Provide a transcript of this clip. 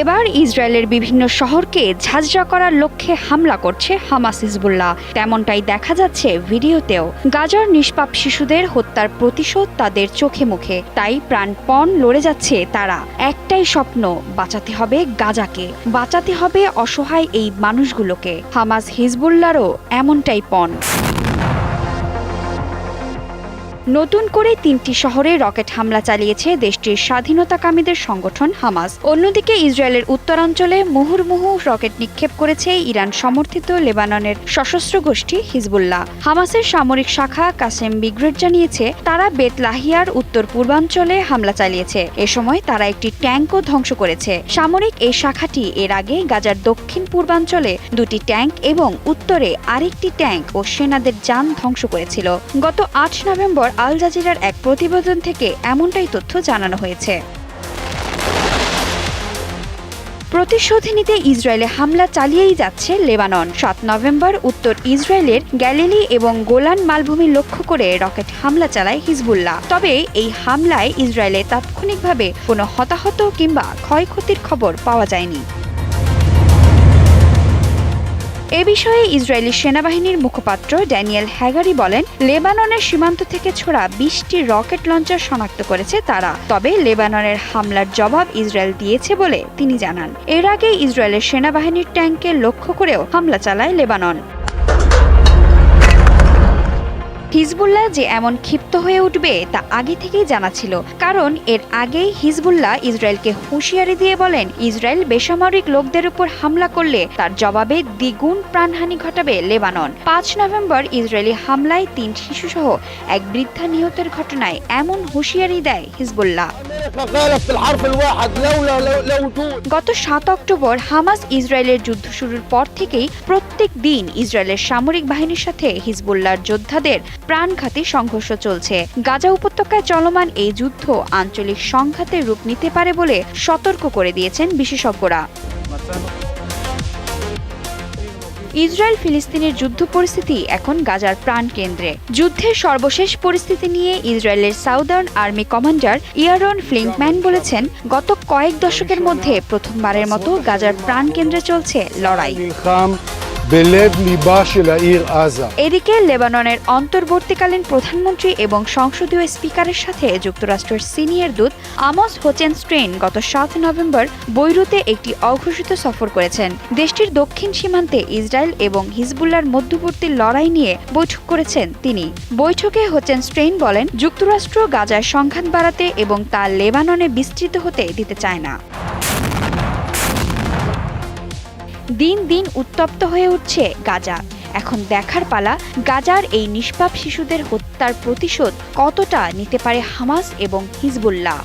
এবার ইসরায়েলের বিভিন্ন শহরকে ঝাঁঝরা করার লক্ষ্যে হামলা করছে হামাস হিজবুল্লাহ। তেমনটাই দেখা যাচ্ছে ভিডিওতেও। গাজার নিষ্পাপ শিশুদের হত্যার প্রতিশোধ তাদের চোখে মুখে। তাই প্রাণপণ লড়ে যাচ্ছে তারা। একটাই স্বপ্ন, বাঁচাতে হবে গাজাকে। বাঁচাতে হবে অসহায় এই মানুষগুলোকে। হামাস হিজবুল্লারও এমনটাই পণ। নতুন করে তিনটি শহরে রকেট হামলা চালিয়েছে দেশটির স্বাধীনতাকামীদের সংগঠন হামাস। অন্যদিকে ইসরায়েলের উত্তরাঞ্চলে মুহুর্মুহু রকেট নিক্ষেপ করেছে ইরান সমর্থিত লেবাননের সশস্ত্র গোষ্ঠী হিজবুল্লাহ। হামাসের সামরিক শাখা কাসেম বিগ্রেড জানিয়েছে, তারা বেতলাহিয়ার উত্তর পূর্বাঞ্চলে হামলা চালিয়েছে। এ সময় তারা একটি ট্যাঙ্কও ধ্বংস করেছে। সামরিক এই শাখাটি এর আগে গাজার দক্ষিণ পূর্বাঞ্চলে দুটি ট্যাঙ্ক এবং উত্তরে আরেকটি ট্যাঙ্ক ও সেনাদের যান ধ্বংস করেছিল। গত আট নভেম্বর আল জাজিরার এক প্রতিবেদন থেকে এমনটাই তথ্য জানানো হয়েছে। প্রতিশোধ নিতে ইসরায়েলে হামলা চালিয়েই যাচ্ছে লেবানন। সাত নভেম্বর উত্তর ইসরায়েলের গ্যালিলি এবং গোলান মালভূমি লক্ষ্য করে রকেট হামলা চালায় হিজবুল্লাহ। তবে এই হামলায় ইসরায়েলে তাৎক্ষণিকভাবে কোনো হতাহত কিংবা ক্ষয়ক্ষতির খবর পাওয়া যায়নি। এ বিষয়ে ইসরায়েলি সেনাবাহিনীর মুখপাত্র ড্যানিয়েল হ্যাগারি বলেন, লেবাননের সীমান্ত থেকে ছোড়া বিশটি রকেট লঞ্চার শনাক্ত করেছে তারা। তবে লেবাননের হামলার জবাব ইসরায়েল দিয়েছে বলে তিনি জানান। এর আগে ইসরায়েলের সেনাবাহিনীর ট্যাঙ্কে লক্ষ্য করেও হামলা চালায় লেবানন। হিজবুল্লাহ যে এমন ক্ষিপ্ত হয়ে উঠবে তা আগে থেকেই জানা ছিল, কারণ এর আগেই হিজবুল্লাহ ইসরায়েলকে হুঁশিয়ারি দিয়ে বলেন, ইসরায়েল বেসামরিক লোকদের উপর হামলা করলে তার জবাবে দ্বিগুণ প্রাণহানি ঘটাবে লেবানন। পাঁচ নভেম্বর ইসরায়েলি হামলায় তিন শিশুসহ এক বৃদ্ধা নিহতের ঘটনায় এমন হুঁশিয়ারি দেয় হিজবুল্লাহ। গত সাত অক্টোবর হামাস ইসরায়েলের যুদ্ধ শুরুর পর থেকেই প্রত্যেক দিন ইসরায়েলের সামরিক বাহিনীর সাথে হিজবুল্লাহর যোদ্ধাদের প্রাণঘাতী সংঘর্ষ চলছে। গাজা উপত্যকায় চলমান এই যুদ্ধ আঞ্চলিক সংঘাতে রূপ নিতে পারে বলে সতর্ক করে দিয়েছেন বিশেষজ্ঞরা। ইসরায়েল ফিলিস্তিনের যুদ্ধ পরিস্থিতি এখন গাজার প্রাণ কেন্দ্রে। যুদ্ধের সর্বশেষ পরিস্থিতি নিয়ে ইসরায়েলের southern army commander Yaron Finkelman বলেছেন, গত কয়েক দশকের মধ্যে প্রথমবারের মতো গাজার প্রাণ কেন্দ্রে চলছে লড়াই। בלב ליבה של העיר עזה. এদিকে লেবাননের অন্তর্বর্তীকালীন প্রধানমন্ত্রী এবং সংসদীয় স্পিকারের সাথে যুক্তরাষ্ট্রের সিনিয়র দূত আমস হোচেন স্ট্রেন গত সাত নভেম্বর বৈরুতে একটি অঘোষিত সফর করেছেন দেশটির দক্ষিণ সীমান্তে ইসরায়েল এবং হিজবুল্লার মধ্যবর্তী লড়াই নিয়ে বৈঠক করেছেন তিনি বৈঠকে হোচেন স্ট্রেন বলেন যুক্তরাষ্ট্র গাজায় সংঘাত বাড়াতে এবং তা লেবাননে বিস্তৃত হতে দিতে চায় না দিন দিন উত্তপ্ত হয়ে উঠছে গাজা। এখন দেখার পালা, গাজার এই নিষ্পাপ শিশুদের হত্যার প্রতিশোধ কতটা নিতে পারে হামাস এবং হিজবুল্লাহ?